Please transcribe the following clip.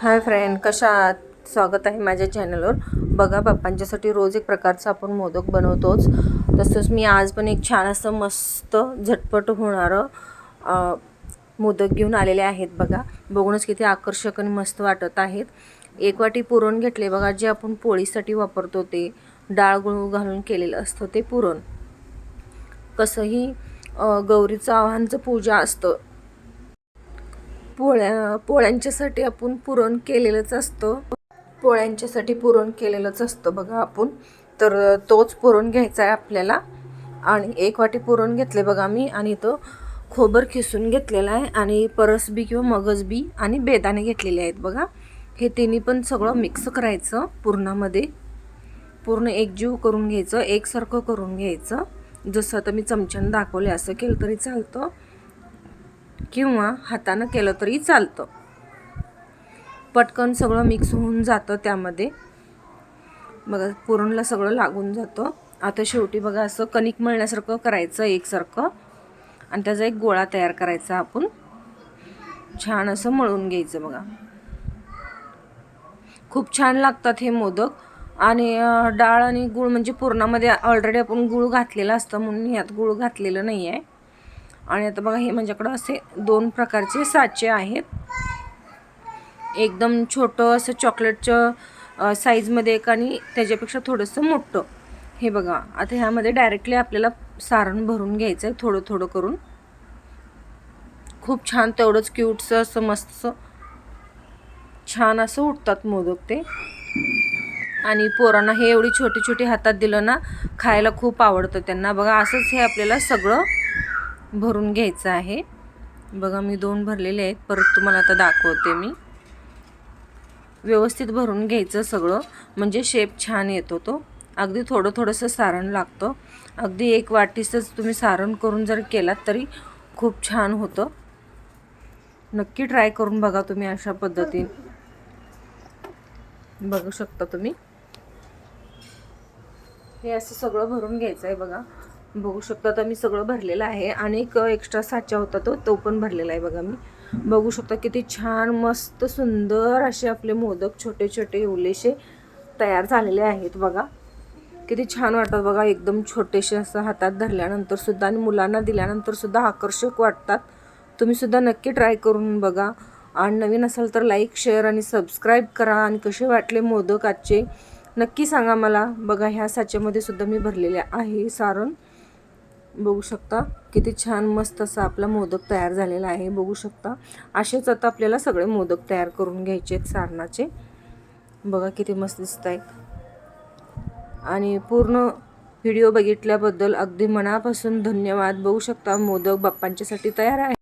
Hi friend कशा आहात? स्वागत आहे माझ्या चॅनलवर. बघा बाप्पांच्यासाठी रोज एक प्रकारचा आपण मोदक बनवतोच. तसंच मी आज पण एक छान असं मस्त झटपट होणारं मोदक घेऊन आलेले आहेत बघा. बघूनच किती आकर्षक आणि मस्त वाटत आहेत. एक वाटी पुरण घेतले बघा जे आपण पोळीसाठी वापरतो ते. डाळ गुळ घालून केलेलं असतं ते पुरण. कसंही गौरीचं आव्हानचं पूजा असतं पोळ्या पोळ्यांच्यासाठी आपण पुरण केलेलंच असतं. पोळ्यांच्यासाठी पुरण केलेलंच असतं बघा आपण. तर तोच पुरण घ्यायचा आहे आपल्याला. आणि एक वाटी पुरण घेतले बघा मी. आणि तो खोबर खिसून घेतलेला आहे. आणि परसबी किंवा मगजबी आणि बेदाणे घेतलेले आहेत बघा. हे तिन्ही पण सगळं मिक्स करायचं पुरणामध्ये. पूर्ण एकजीव करून घ्यायचं एकसारखं करून घ्यायचं. जसं आता मी चमच्यानं दाखवले असं केलं तरी चालतं. किंवा हातानं केलं तरी चालतं. पटकन सगळं मिक्स होऊन जातं त्यामध्ये. बघा पुरणला सगळं लागून जातं. आता शेवटी बघा असं कणिक मळण्यासारखं करायचं एकसारखं. आणि त्याचा एक गोळा तयार करायचा आपण. छान असं मळून घ्यायचं बघा. खूप छान लागतात हे मोदक. आणि डाळ आणि गूळ म्हणजे पुरणामध्ये ऑलरेडी आपण गूळ घातलेला असतं म्हणून ह्यात गूळ घातलेलं नाही आहे आणि आता बघा हे माझ्याकडं असे दोन प्रकारचे साचे आहेत. एकदम छोटं असं चॉकलेटचं साईजमध्ये एक आणि त्याच्यापेक्षा थोडंसं मोठं. हे बघा आता ह्यामध्ये डायरेक्टली आपल्याला सारण भरून घ्यायचं आहे थोडं थोडं करून. खूप छान तेवढंच क्यूटचं असं मस्त छान असं उठतात मोदक ते. आणि पोरांना हे एवढी छोटी छोटी हातात दिलं ना खायला खूप आवडतं त्यांना. बघा असंच हे आपल्याला सगळं भरून घ्यायचं आहे. बघा मी दोन भरलेले आहेत. परत तुम्हाला आता दाखवते मी. व्यवस्थित भरून घ्यायचं सगळं. म्हणजे शेप छान येतो तो. अगदी थोडं थोडंसं सारण लागतं. अगदी एक वाटीचंच तुम्ही सारण करून जर केलात तरी खूप छान होतं. नक्की ट्राय करून बघा तुम्ही अशा पद्धतीने. बघू शकता तुम्ही. हे असं सगळं भरून घ्यायचं आहे बघा. बघू शकता. तर मी सगळं भरलेलं आहे. आणि एक एक्स्ट्रा साचा होता तो तो पण भरलेला आहे बघा मी. बघू शकता किती छान मस्त सुंदर असे आपले मोदक छोटे छोटे ओलेसे तयार झालेले आहेत बघा. किती छान वाटतात बघा. एकदम छोटेसे असं हातात धरल्यानंतर सुद्धा आणि मुलांना दिल्यानंतर सुद्धा आकर्षक वाटतात. तुम्ही सुद्धा नक्की ट्राय करून बघा. आणि नवीन असाल तर लाईक शेअर आणि सबस्क्राईब करा. आणि कसे वाटले मोदक आजचे? नक्की सांगा मला. बघा ह्या साच्यामध्ये सुद्धा मी भरलेले आहे सारण. बघू शकता. किती छान मस्त असा आपला मोदक तयार झालेला आहे. बघू शकता. असेच आता आपल्याला सगळे मोदक तयार करून घ्यायचे आहेत सारणाचे. बघा किती मस्त दिसत आहेत आणि पूर्ण व्हिडिओ बघितल्याबद्दल अगदी मनापासून धन्यवाद. बघू शकता मोदक बाप्पांच्यासाठी तयार आहे